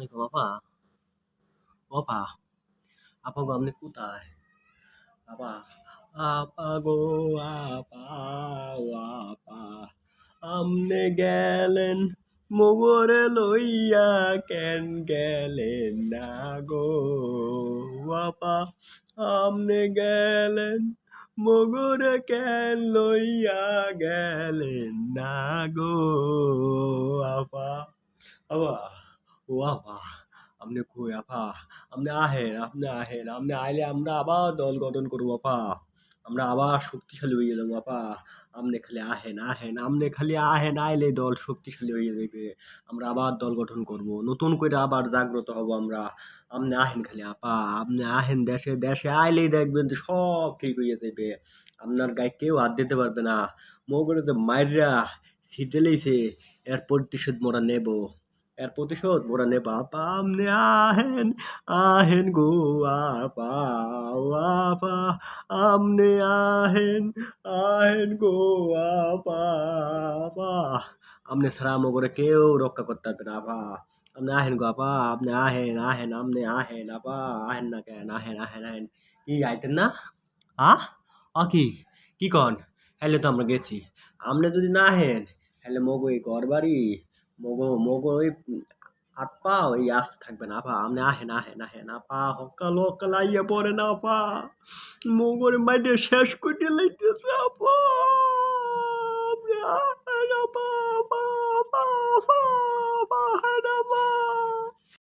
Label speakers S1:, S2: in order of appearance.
S1: আলাইকুম আপা আপা আপা গো আপনি কোথায় আপা আপা গো আপা আপা আমনে গেলেন মোগরে লইয়া কেন না গো আপা আমনে গেলেন মগরে কেন লইয়া গেলেন না গো আপা আপা ও আপা আপনি কই আপা? আপনি আহেন আপনি আহেন আপনি আইলে আমরা আবার দল গঠন করব আপা। আমরা আবার শক্তিশালী হয়ে যাব আপা। আপনি খালি আহেন আহেন আপনি খালি আহেন আইলে দল শক্তিশালী হয়ে যাবে আমরা আবার দল গঠন করব। নতুন করে আবার জাগ্রত হব আমরা। আপনি আহেন খালি আপা আপনি আহেন দেশে দেশে আইলেই দেখবেন যে সব ঠিক হয়ে যাবে আপনার গায়ে কেউ হাত দিতে পারবে না। মগরে যে মাইরা ছিটেলেইছে এর প্রতিশোধ মোরা নেব। এর প্রতিশোধ মোরা নেব। আপনি আহেন আহেন গো, আপা আপা আমনে আহেন আহেন গো, আপা আমনে ছাড়া মগরে কেউ রক্ষা করতে পারবে না, আপা। আপনি আহেন গো, আপা। আপনি আহেন আহেন আমনে আহেন, আপা। আহেন না কেন, আহেন আহেন আহেন। কি আইতেন না? আ? আ কি? কি কন? হ্যালে তো আমরা গেছি। আপনি যদি না আহেন হ্যালে মগো এই ঘর বাড়ি। মগো মগো ওই হাত পা ওই আসতে থাকবে না, আপা। আপনি আহেন আহেন আহেন আপা। হকাল হকাল আইয়া পড়ে না, আপা। মগর মাইডে শেষ করে লাইতেছে আপা আপা আপা আপা আপা।